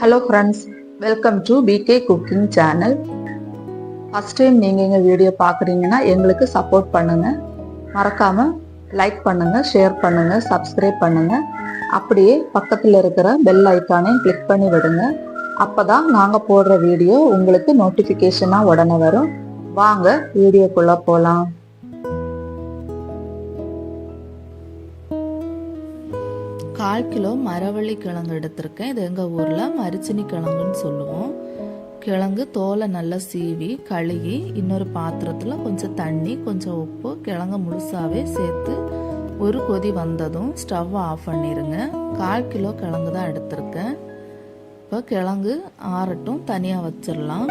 Hello friends welcome to PK cooking channel first time நீங்கள் எங்கள் video பார்க்குறீங்கன்னா எங்களுக்கு சப்போர்ட் பண்ணுங்கள் மறக்காமல் லைக் பண்ணுங்கள் ஷேர் பண்ணுங்கள் சப்ஸ்கிரைப் பண்ணுங்கள் அப்படியே பக்கத்தில் இருக்கிற பெல் ஐக்கானையும் கிளிக் பண்ணி விடுங்க. அப்போ தான் நாங்கள் போடுற வீடியோ உங்களுக்கு நோட்டிஃபிகேஷனாக உடனே வரும். வாங்க வீடியோக்குள்ளே போகலாம் கால் கிலோ மரவள்ளி கிழங்கு எடுத்திருக்கேன். இது எங்கள் ஊரில் மரிச்சினி கிழங்குன்னு சொல்லுவோம். கிழங்கு தோலை நல்லா சீவி கழுகி இன்னொரு பாத்திரத்தில் கொஞ்சம் தண்ணி கொஞ்சம் உப்பு கிழங்கு முழுசாவே சேர்த்து ஒரு கொதி வந்ததும் ஸ்டவ் ஆஃப் பண்ணிடுங்க கால் கிலோ கிழங்கு தான் எடுத்திருக்கேன். இப்போ கிழங்கு ஆறட்டும் தனியாக வச்சிடலாம்.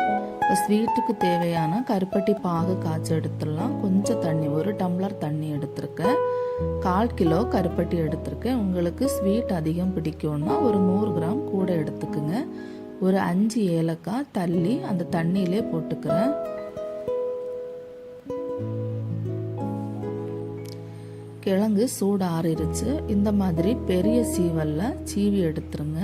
ஸ்வீட்டுக்கு தேவையான கருப்பட்டி பாகு காய்ச்சி எடுத்துடலாம். கொஞ்சம் தண்ணி ஒரு டம்ளர் தண்ணி எடுத்திருக்கேன். கால் கிலோ கருப்பட்டி எடுத்திருக்கேன். உங்களுக்கு ஸ்வீட் அதிகம் பிடிக்கும்னா ஒரு நூறு கிராம் கூட எடுத்துக்குங்க. ஒரு அஞ்சு ஏலக்காய் தள்ளி அந்த தண்ணியிலே போட்டுக்கிறேன். கிழங்கு சூடு ஆறிருச்சு இந்த மாதிரி பெரிய சீவல்ல சீவி எடுத்துருங்க.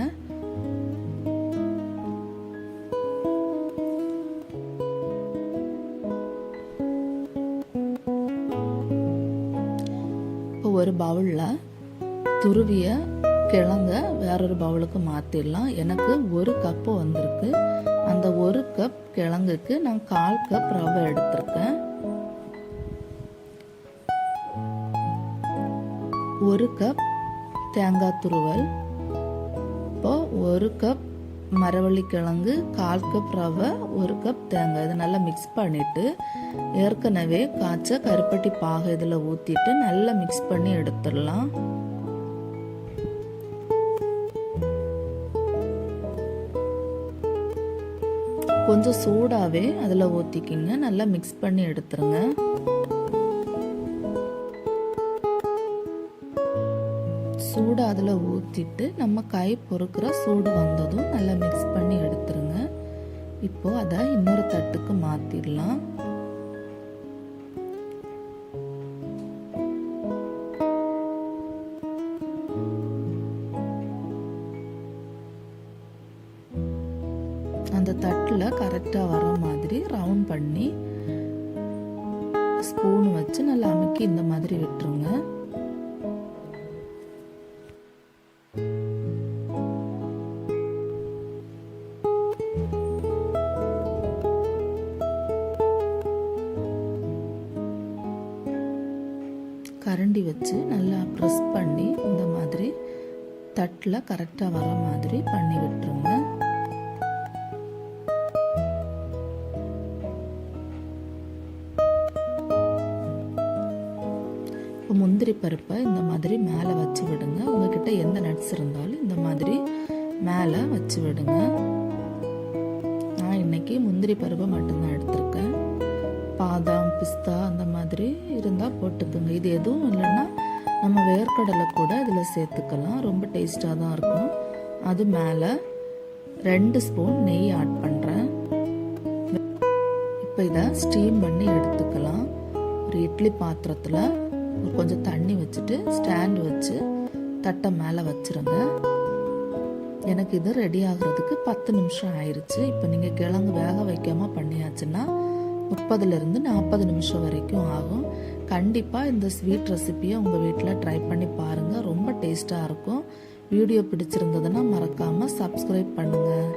ஒரு பவுலில் துருவிய கிழங்க வேறொரு பவுலுக்கு மாற்றிடலாம் எனக்கு ஒரு கப்பு வந்திருக்கு. அந்த ஒரு கப் கிழங்குக்கு நான் கால் கப் ரவை எடுத்திருக்கேன். ஒரு கப் தேங்காய் துருவல். இப்போ ஒரு கப் மரவள்ளிக்கிழங்கு கால் கப் ரவை ஒரு கப் தேங்காய். இதை நல்லா மிக்ஸ் பண்ணிவிட்டு ஏற்கனவே காய்ச்ச கருப்பட்டி பாகை இதில் ஊற்றிட்டு நல்லா மிக்ஸ் பண்ணி எடுத்துடலாம். கொஞ்சம் சூடாகவே அதில் ஊற்றிக்கிங்க நல்லா மிக்ஸ் பண்ணி எடுத்துருங்க. சூடு அதில் ஊற்றிட்டு நம்ம கை பொறுக்கிற சூடு வந்ததும் நல்லா மிக்ஸ் பண்ணி எடுத்துருங்க. இப்போது அதை இன்னொரு தட்டுக்கு மாற்றிடலாம் அந்த தட்டில் கரெக்டாக வர மாதிரி ரவுண்ட் பண்ணி ஸ்பூன் வச்சு நல்லா அமுக்கி இந்த மாதிரி விட்டுருங்க. கரண்டி வச்சு நல்லா ப்ரெஸ் பண்ணி இந்த மாதிரி தட்டில் கரெக்டாக வர மாதிரி பண்ணி விட்டுருங்க. இப்போ முந்திரி பருப்பை இந்த மாதிரி மேலே வச்சு விடுங்க. உங்ககிட்ட எந்த நட்ஸ் இருந்தாலும் இந்த மாதிரி மேலே வச்சு விடுங்க. நான் இன்னைக்கு முந்திரி பருப்பை மட்டும்தான் எடுத்துருக்கேன். பாதாம் பிஸ்தா அந்த மாதிரி இருந்தால் போட்டுக்கோங்க. இது எதுவும் இல்லைன்னா நம்ம வேர்க்கடலை கூட இதில் சேர்த்துக்கலாம். ரொம்ப டேஸ்ட்டாக தான் இருக்கும். அது மேலே ரெண்டு ஸ்பூன் நெய் ஆட் பண்ணுறேன் இப்போ இதை ஸ்டீம் பண்ணி எடுத்துக்கலாம். ஒரு இட்லி பாத்திரத்தில் ஒரு கொஞ்சம் தண்ணி வச்சுட்டு ஸ்டாண்ட் வச்சு தட்டை மேலே வச்சுருங்க. எனக்கு இது ரெடி ஆகிறதுக்கு பத்து நிமிஷம் ஆயிடுச்சு இப்போ நீங்கள் கிழங்கு வேக வைக்காமல் பண்ணியாச்சுன்னா முப்பதுலேருந்து நாற்பது நிமிஷம் வரைக்கும் ஆகும். கண்டிப்பாக இந்த ஸ்வீட் ரெசிப்பியை உங்கள் வீட்டில் ட்ரை பண்ணி பாருங்கள் ரொம்ப டேஸ்ட்டாக இருக்கும். வீடியோ பிடிச்சிருந்ததுன்னா மறக்காமல் சப்ஸ்கிரைப் பண்ணுங்கள்